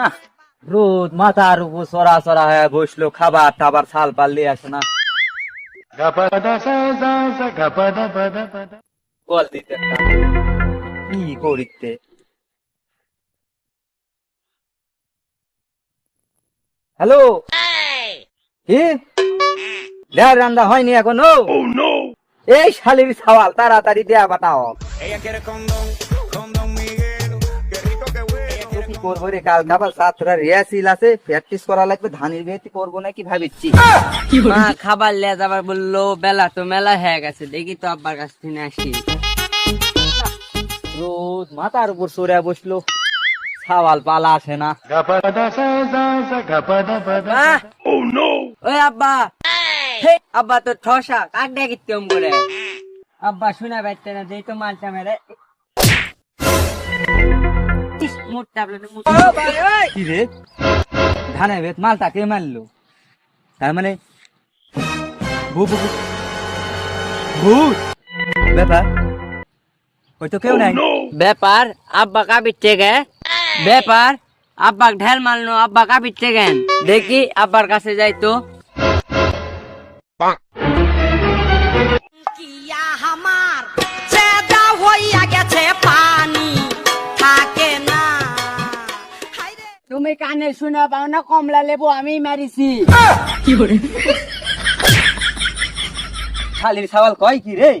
না। রোদ, মাথার উপর সরা সরা হয়ে বসল, খাবার টাবার ছাল পাল্লি আসে না। কি করিতে? হ্যালো? কি? দেয়ার রান্না হয়নি এখনও? এই শালির সওয়াল, তাড়াতাড়ি দেয়া কি করব রে কাল আবার ছাত্ররা রিহার্সিল আছে প্র্যাকটিস করা লাগবে ধানের বিয়েতে করব নাকি ভাবিচ্ছি। মা খাবার লিয়ে যাবার বলল বেলা তো মেলা হয়ে গেছে দেখি তো আব্বার কাছ থেকে আসি। রোজ মাথার উপর সরে বসল সাওয়াল পালা আসে না। ওই আব্বা! আব্বা তো ঠসা কাক ডাকি তেম করে? আব্বা শোনা পাইতে না যেই তো মালটা মেরে কি রে? ধানের বেত মালটা কে মারলো? তার মানে ভূ- ভূ- ভূ- ভূত! ব্যাপার? ওই তো কেউ নাই। ব্যাপার আব্বা কাবির থেকে। ব্যাপার আব্বা ঢেল মারলো আব্বা কাবির থেকে। দেখি আব্বার কাছে যাই তো। তুমি কানে শুনে পাও না কমলা লেবু আমি মারিছি। খালির সাওয়াল কয় কি রে?